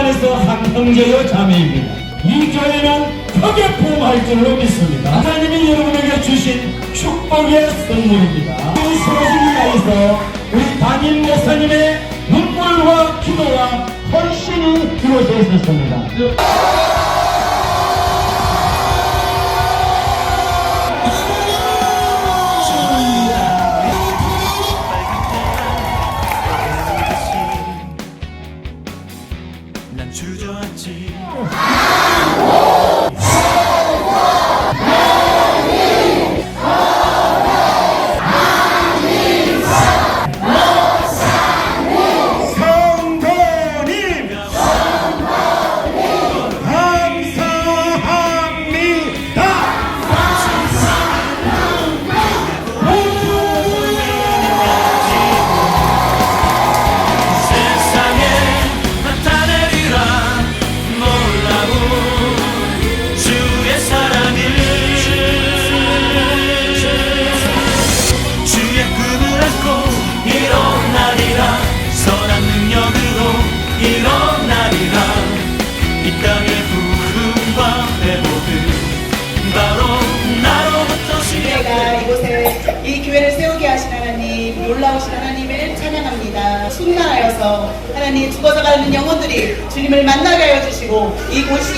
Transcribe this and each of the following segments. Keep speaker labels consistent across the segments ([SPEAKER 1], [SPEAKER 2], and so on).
[SPEAKER 1] 안에서 한 형제요 자매입니다. 이 교회는 크게 부흥할 줄로 믿습니다. 하나님이 여러분에게 주신 축복의 선물입니다. 이 소식을 위하여서 우리 담임 목사님의 눈물과 기도와 헌신이 이루어져 있었습니다.
[SPEAKER 2] 순간하여서 하나님 죽어서 가는 영혼들이 주님을 만나게 하여 주시고 이곳이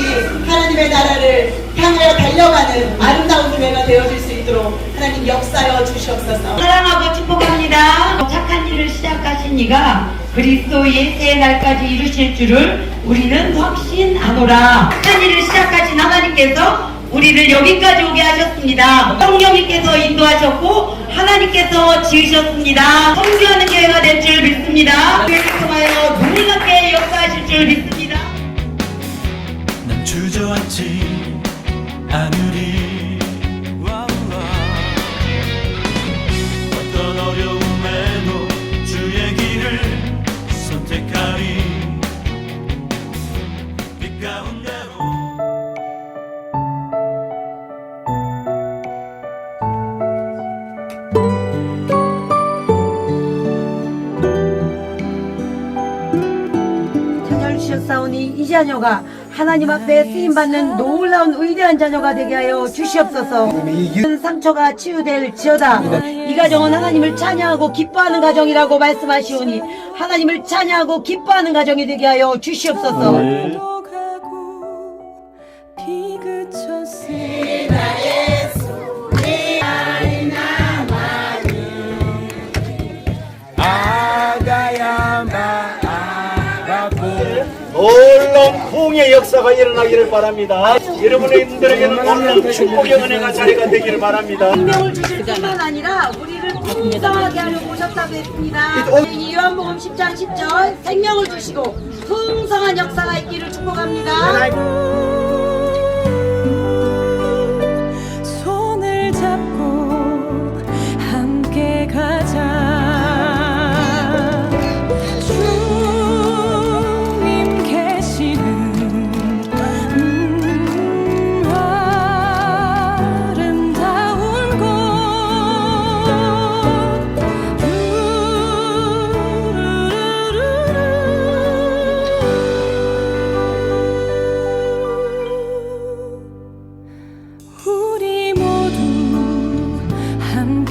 [SPEAKER 2] 하나님의 나라를 향하여 달려가는 아름다운 교회가 되어질 수 있도록 하나님 역사여 주시옵소서
[SPEAKER 3] 사랑하고 축복합니다. 착한 일을 시작하신 이가 그리스도 예수의 날까지 이루실 줄을 우리는 확신하노라. 착한 일을 시작하신 하나님께서 우리를 여기까지 오게 하셨습니다. 성령님께서 인도하셨고 하나님께서 지으셨습니다. 성교하는 교회
[SPEAKER 4] 자녀가 하나님 앞에 쓰임 받는 놀라운 위대한 자녀가 되게 하여 주시옵소서. 큰 상처가 치유될 지어다. 이 가정은 하나님을 찬양하고 기뻐하는 가정이라고 말씀하시오니 하나님을 찬양하고 기뻐하는 가정이 되게 하여 주시옵소서
[SPEAKER 1] 부흥의 역사가 일어나기를 바랍니다. 여러분들에게는 놀라운 축복의 은혜가 자리가 되기를 바랍니다.
[SPEAKER 4] 생명을 주실 뿐만 아니라 우리를 풍성하게 하려고 오셨다고 했습니다 이 요한복음 10장 10절 생명을 주시고 풍성한 역사가 있기를 축복합니다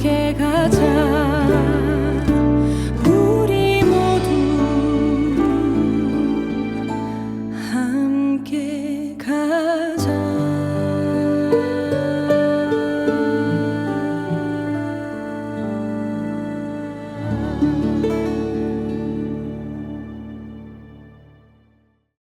[SPEAKER 4] 함께 가자.